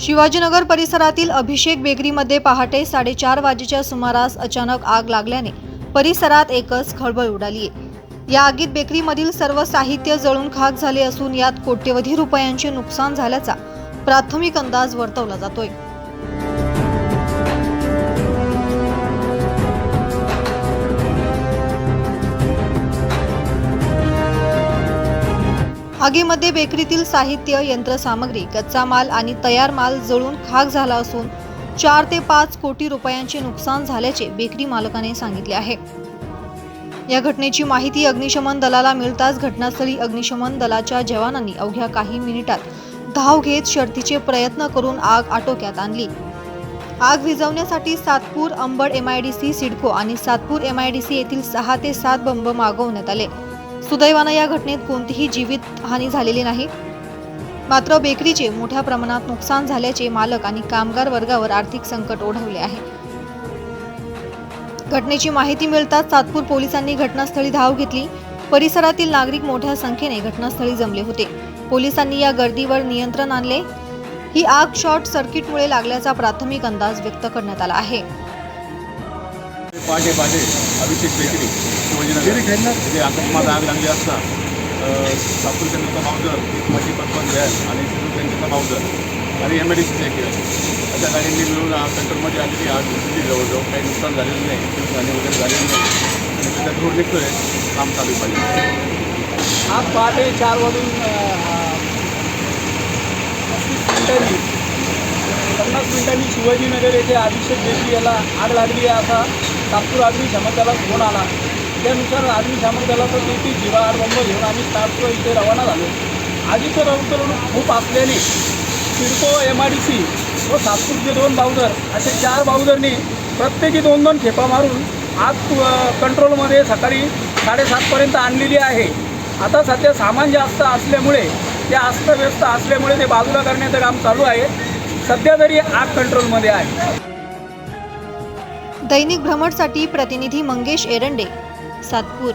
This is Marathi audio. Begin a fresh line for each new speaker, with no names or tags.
शिवाजीनगर परिसरातील अभिषेक बेकरीमध्ये पहाटे साडेचार वाजेच्या सुमारास अचानक आग लागल्याने परिसरात एकच खळबळ उडाली या आगीत बेकरीमधील सर्व साहित्य जळून खाक झाले असून यात कोट्यवधी रुपयांचे नुकसान झाल्याचा प्राथमिक अंदाज वर्तवला जातोय. आगीमध्ये बेकरीतील साहित्य यंत्रसामग्री कच्चा माल आणि तयार माल जळून खाक झाला असून चार ते पाच कोटी रुपयांचे नुकसान झाल्याचे बेकरी मालकाने सांगितले आहे. या घटनेची माहिती अग्निशमन दलाला मिळताच घटनास्थळी अग्निशमन दलाच्या जवानांनी अवघ्या काही मिनिटात धाव घेत शर्थीचे प्रयत्न करून आग आटोक्यात आणली. आग विझवण्यासाठी सातपूर अंबड एमआयडीसी सिडको आणि सातपूर एमआयडीसी येथील सहा ते सात बंब मागवण्यात आले. सुदैवानं या घटनेत कोणतीही जीवित हानी झालेली नाही. मात्र बेकरीचे मोठ्या प्रमाणात नुकसान झाल्याचे मालक आणि कामगार वर्गावर आर्थिक संकट ओढवले आहे. घटनेची माहिती मिळताच सातपूर पोलिसांनी घटनास्थळी धाव घेतली. परिसरातील नागरिक मोठ्या संख्येने घटनास्थळी जमले होते. पोलिसांनी या गर्दीवर नियंत्रण आणले. ही आग शॉर्ट सर्किटमुळे लागल्याचा प्राथमिक अंदाज व्यक्त करण्यात आला आहे.
पहाटे पहाटे अभिषेक बेकरी शिवाजीनगर. तिथे अकस्मात आग लागली असता सातपूर केंद्राचा मावजर माझी पत्पन व्यास आणि सिंधू केंद्राचा मावजर आणि एम आय डी सीचे अशा गाडींनी मिळून कंट्रोलमध्ये आलेली आग दिली जवळजवळ काही नुकसान झालेलं नाही. जीवहानी वगैरे झालेली नाही. आणि त्याचा धूर निघतोय. काम चालू पाहिजे
आज पहाटे चार वाजून पस्तीस मिनिटांनी पन्नास मिनिटांनी शिवाजीनगर येथे अभिषेक बेकरी याला आग लागली आहे असा नागपूर अग्निशामक दलात फोन आला. त्यानुसार अग्निशामक दलाचा तेथील जीवा बंब घेऊन आम्ही तासपूर इथे रवाना झालो. आधीचं रवतरण खूप असल्याने CIDCO M I D C व सातपूरचे दोन बाउदर असे चार बाउदरनी प्रत्येकी दोन दोन खेपा मारून आत कंट्रोलमध्ये सकाळी साडेसातपर्यंत आणलेली आहे. आता सध्या सामान जास्त असल्यामुळे ते अस्तव्यस्त असल्यामुळे ते बाजूला करण्याचं काम चालू आहे. सध्या तरी आग कंट्रोलमध्ये आहे.
दैनिक भ्रमणसाठी प्रतिनिधी मंगेश एरंडे सातपूर